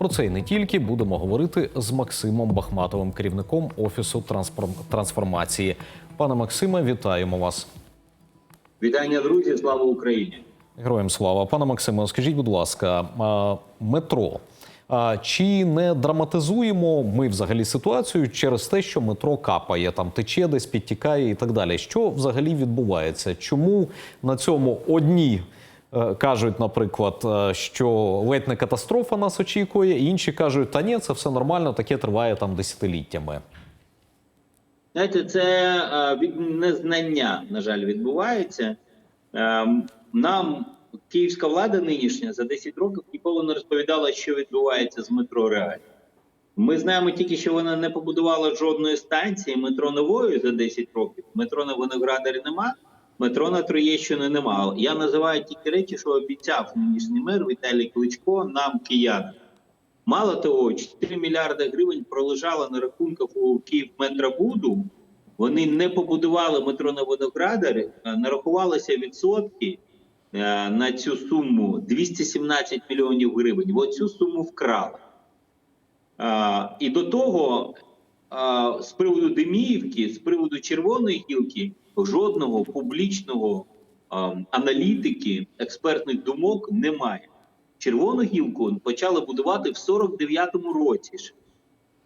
Про це і не тільки будемо говорити з Максимом Бахматовим, керівником офісу трансформації. Пане Максиме, вітаємо вас. Вітання, друзі! Слава Україні! Героям слава. Пане Максиме, скажіть, будь ласка, метро. Чи не драматизуємо ми взагалі ситуацію через те, що метро капає, там тече десь, підтікає і так далі? Що взагалі відбувається? Чому на цьому одні е, кажуть, наприклад, е, що ледь не катастрофа нас очікує, інші кажуть, та ні, це все нормально, таке триває там десятиліттями. Знаєте, це е, від незнання, на жаль, відбувається. Е, Нам київська влада нинішня за 10 років ніколи не розповідала, що відбувається з метро реально. Ми знаємо тільки, що вона не побудувала жодної станції метро нової за 10 років. Метро на Виноградарі нема, метро на Троєщині нема. Я називаю тільки речі, що обіцяв нинішній мер Віталій Кличко нам киянам. Мало того, 4 мільярди гривень пролежало на рахунках у Київметробуду. Вони не побудували метро на Виноградарі, нарахувалися відсотки е, на цю суму 217 мільйонів гривень. Ось цю суму вкрали. І до того, з приводу Деміївки, з приводу Червоної гілки, жодного публічного а, аналітики, експертних думок немає. Червону гілку почали будувати в 49-му році.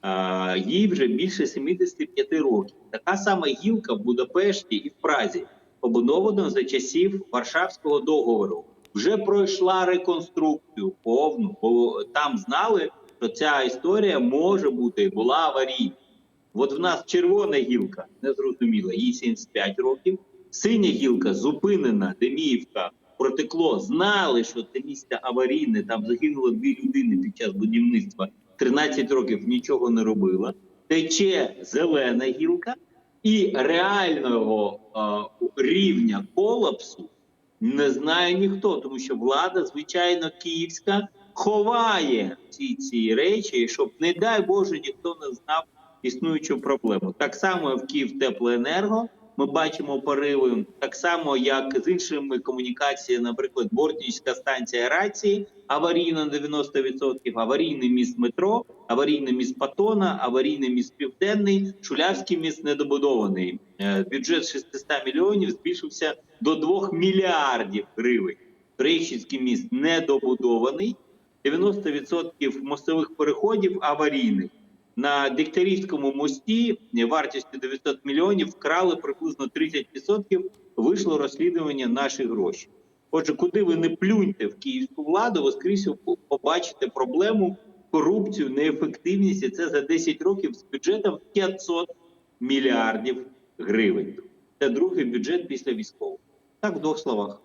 А, їй вже більше 75 років. Така сама гілка в Будапешті і в Празі, побудована за часів Варшавського договору. Вже пройшла реконструкцію повну, бо там знали, що ця історія може бути була аварійна. От в нас червона гілка незрозуміла, їй 75 років. Синя гілка зупинена, Деміївка протекло. Знали, що це місце аварійне. Там загинуло дві людини під час будівництва. 13 років нічого не робила. Тече зелена гілка, і реального е, рівня колапсу не знає ніхто, тому що влада, звичайно, київська ховає ці ці речі, щоб, не дай Боже, ніхто не знав існуючу проблему. Так само в Київ теплоенерго ми бачимо пориви, так само як з іншими комунікаціями, наприклад, Бортнічська станція рації аварійна на 90%, аварійний міст метро, аварійний міст Патона, аварійний міст Південний, Шулявський міст недобудований. Е, Бюджет 600 мільйонів збільшився до 2 мільярдів гривень. Трещицький міст недобудований, 90% мостових переходів аварійних. На Дегтярівському мості вартістю 900 мільйонів вкрали приблизно 30%, вийшло розслідування наші гроші. Отже, куди ви не плюньте в київську владу, ви скрізь побачите проблему, корупцію, неефективність. І це за 10 років з бюджетом 500 мільярдів гривень. Це другий бюджет після військового. Так, в двох словах.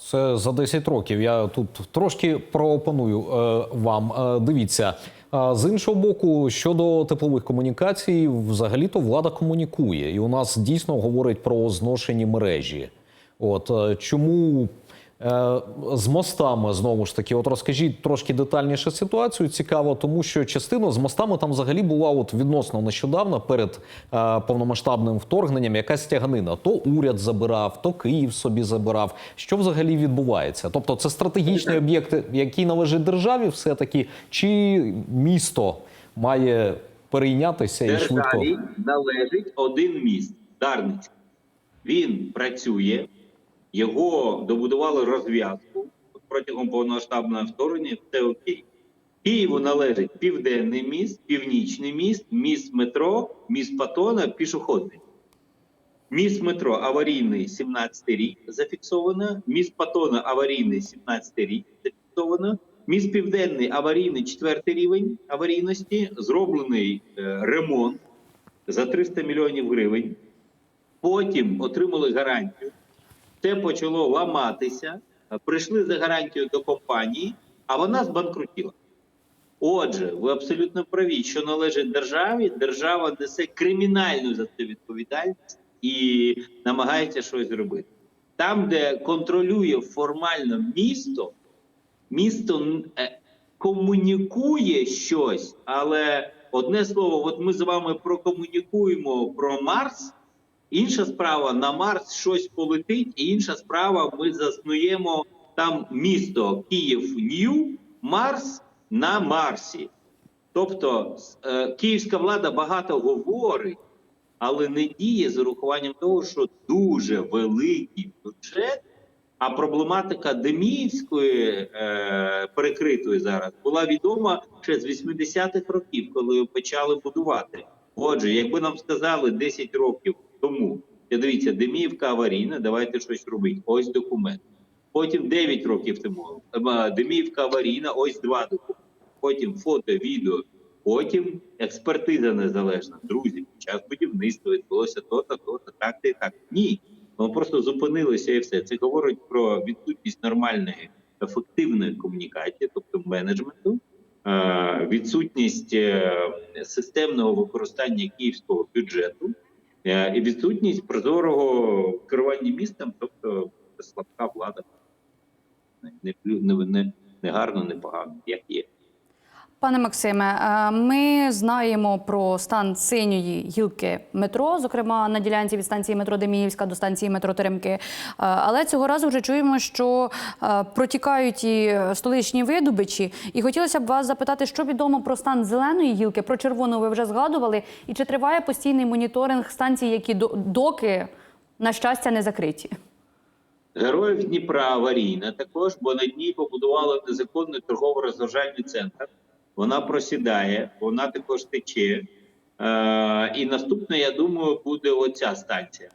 Це за 10 років. Я тут трошки проопоную е, вам. Е, дивіться. А з іншого боку, щодо теплових комунікацій, взагалі-то влада комунікує, і у нас дійсно говорить про зношені мережі. От е, чому з мостами знову ж таки, от розкажіть трошки детальніше ситуацію. Цікаво, тому що частина з мостами там взагалі була от відносно нещодавно перед е, повномасштабним вторгненням якась тяганина. То уряд забирав, то Київ собі забирав. Що взагалі відбувається? Тобто, це стратегічні об'єкти, які належать державі, все таки, чи місто має перейнятися і швидко. Державі належить один міст Дарницький. Він працює, його добудували розв'язку протягом повномасштабного вторгнення. Все окей. Києву належить південний міст, північний міст, міст метро, міст Патона, пішохідний. Міст метро аварійний 17 рік зафіксовано. Міст Патона аварійний 17 рік зафіксовано. Міст Південний аварійний 4 рівень аварійності, зроблений е, ремонт за 300 мільйонів гривень. Потім отримали гарантію. Це почало ламатися. Прийшли за гарантію до компанії, а вона збанкрутіла. Отже, ви абсолютно праві, що належить державі, держава несе кримінальну за це відповідальність і намагається щось зробити. Там, де контролює формально місто, місто е, комунікує щось, але одне слово, от ми з вами прокомунікуємо про Марс. Інша справа на Марс щось полетить, і інша справа, ми заснуємо там місто Київ Нью, Марс, на Марсі. Тобто е, київська влада багато говорить, але не діє з урахуванням того, що дуже великий бюджет, а проблематика Деміївської е, перекритої зараз була відома ще з 80-х років, коли почали будувати. Отже, якби нам сказали 10 років тому, я дивіться, Деміївка аварійна, давайте щось робити. Ось документ. Потім 9 років тому е, Деміївка аварійна, ось два документи. Потім фото, відео, потім експертиза незалежна. Друзі, під час будівництва відбулося то-то, то-то, так та і так. Ні, ми просто зупинилися і все. Це говорить про відсутність нормальної ефективної комунікації, тобто менеджменту, відсутність е, системного використання київського бюджету е, і відсутність прозорого керування містом, тобто слабка влада. Не, не, не, не гарно, не погано, як є. Пане Максиме, е, ми знаємо про стан синьої гілки метро, зокрема на ділянці від станції метро Деміївська до станції метро Теремки. Е, Але цього разу вже чуємо, що е, протікають і столичні видобичі. І хотілося б вас запитати, що відомо про стан зеленої гілки, про червону ви вже згадували, і чи триває постійний моніторинг станцій, які до- доки, на щастя, не закриті? Героїв Дніпра аварійна також, бо на дні побудували незаконний торгово-розважальний центр. Вона просідає, вона також тече. Е, і наступне, я думаю, буде оця станція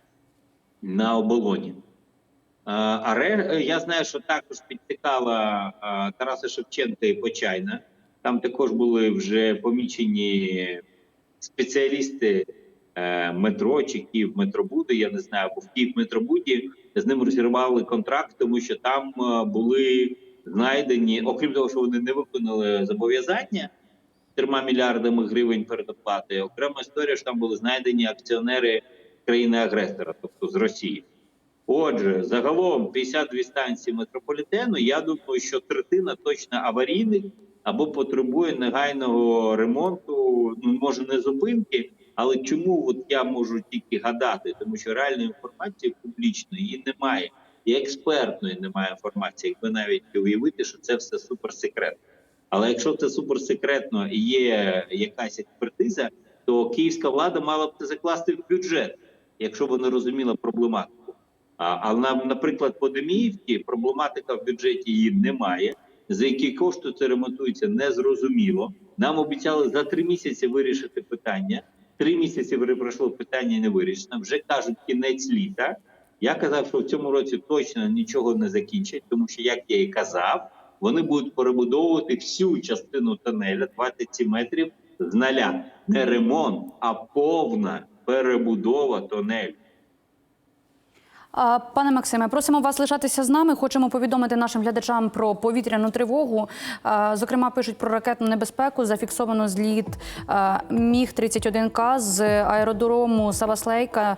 на оболоні. Е, я знаю, що також підтикала е, Тараса Шевченка і Почайна. Там також були вже помічені спеціалісти е, метро чи Київ метробуди. Я не знаю, бо в Київ метробуді з ним розірвали контракт, тому що там е, були знайдені, окрім того, що вони не виконали зобов'язання трьома мільярдами гривень передоплати. Окрема історія, що там були знайдені акціонери країни-агресора, тобто з Росії. Отже, загалом 52 станції метрополітену. Я думаю, що третина точно аварійних або потребує негайного ремонту. Ну може не зупинки, але чому от я можу тільки гадати, тому що реальної інформації публічної її немає, і експертної немає інформації. Якби навіть уявити, що це все суперсекретно. Але якщо це суперсекретно і є якась експертиза, то київська влада мала б це закласти в бюджет, якщо вона розуміла проблематику. А, нам, наприклад, по Деміївці проблематика в бюджеті її немає. За які кошти це ремонтується, незрозуміло. Нам обіцяли за три місяці вирішити питання. Три місяці пройшло питання не вирішено. Вже кажуть кінець літа. Я казав, що в цьому році точно нічого не закінчать, тому що, як я і казав, вони будуть перебудовувати всю частину тонеля 27 метрів з нуля. Не ремонт, а повна перебудова тонелю. Пане Максиме, просимо вас лишатися з нами. Хочемо повідомити нашим глядачам про повітряну тривогу. Зокрема, пишуть про ракетну небезпеку. Зафіксовано зліт Міг 31 К з аеродрому Саваслейка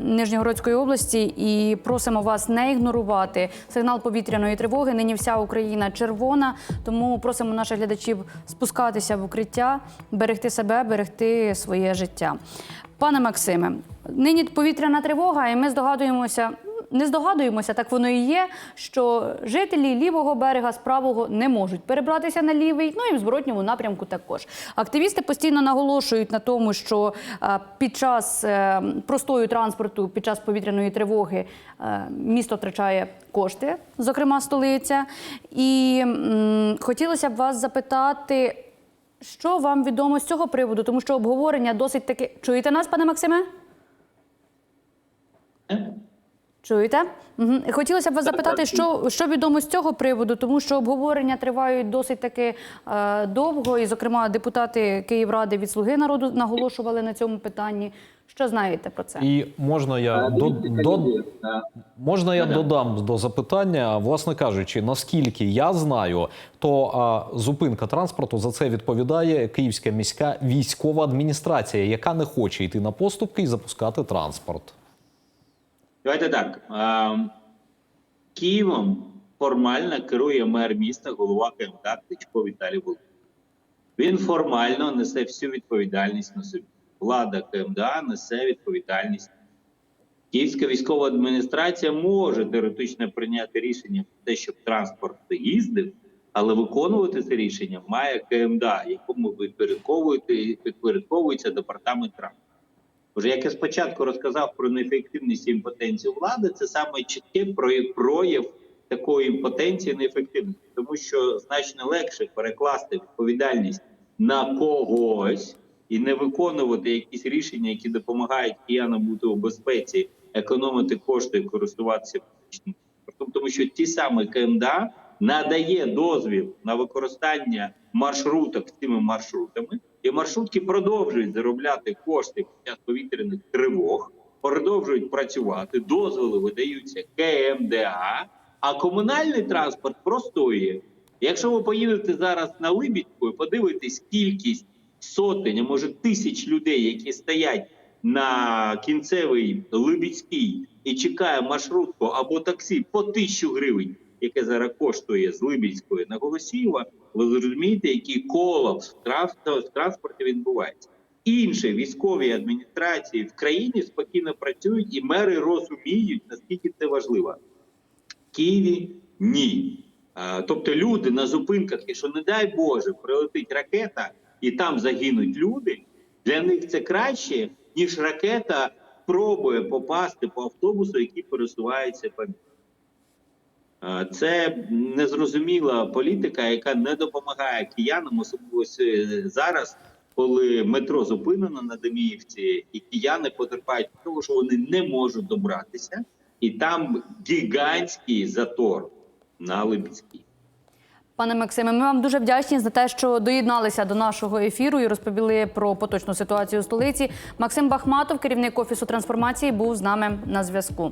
Нижньогородської області. І просимо вас не ігнорувати сигнал повітряної тривоги. Нині вся Україна червона. Тому просимо наших глядачів спускатися в укриття, берегти себе, берегти своє життя. Пане Максиме, нині повітряна тривога, і ми здогадуємося. Не здогадуємося, так воно і є, що жителі лівого берега з правого не можуть перебратися на лівий, ну і в зворотньому напрямку також. Активісти постійно наголошують на тому, що е, під час е, простою транспорту, під час повітряної тривоги, е, місто втрачає кошти, зокрема столиця. І м, хотілося б вас запитати. Що вам відомо з цього приводу? Тому що обговорення досить таки. Чуєте нас, пане Максиме? Е? Чуєте? Угу. Хотілося б вас запитати, що, що відомо з цього приводу, тому що обговорення тривають досить таки е, довго, і, зокрема, депутати Київради від Слуги народу наголошували на цьому питанні. Що знаєте про це? І можна я до, до, можна я додам до запитання, власне кажучи, наскільки я знаю, то а, зупинка транспорту за це відповідає Київська міська військова адміністрація, яка не хоче йти на поступки і запускати транспорт. Давайте так. Києвом формально керує мер міста, голова КМДА Кличко Віталій Володимирович. Він формально несе всю відповідальність на собі. Влада КМДА несе відповідальність. Київська військова адміністрація може теоретично прийняти рішення про те, щоб транспорт їздив, Але виконувати це рішення має КМДА, якому підпорядковується департамент транспорту. Вже як я спочатку розказав про неефективність і імпотенцію влади, це саме чіткий прояв- такої імпотенції неефективності, тому що значно легше перекласти відповідальність на когось і не виконувати якісь рішення, які допомагають киянам бути у безпеці, економити кошти і користуватися публічним тому що ті самі КМДА надає дозвіл на використання маршруток цими маршрутами, і маршрутки продовжують заробляти кошти під час повітряних тривог, продовжують працювати, дозволи видаються КМДА, а комунальний транспорт простоює. Якщо ви поїдете зараз на Либідьку і подивитесь кількість сотень, а може тисяч людей, які стоять на кінцевий Либідський і чекає маршрутку або таксі по тисячу гривень, яке зараз коштує з Либідської на Голосіїва, ви зрозумієте, який колапс в транспорті відбувається. Інші військові адміністрації в країні спокійно працюють, і мери розуміють, наскільки це важливо. В Києві ні. Тобто люди на зупинках, якщо не дай Боже, прилетить ракета і там загинуть люди, для них це краще, ніж ракета пробує попасти по автобусу, який пересувається по місту. Е, Це незрозуміла політика, яка не допомагає киянам, особливо зараз, коли метро зупинено на Деміївці, і кияни потерпають того, що вони не можуть добратися, і там гігантський затор на Липецькій. Пане Максиме, ми вам дуже вдячні за те, що доєдналися до нашого ефіру і розповіли про поточну ситуацію у столиці. Максим Бахматов, керівник офісу трансформації, був з нами на зв'язку.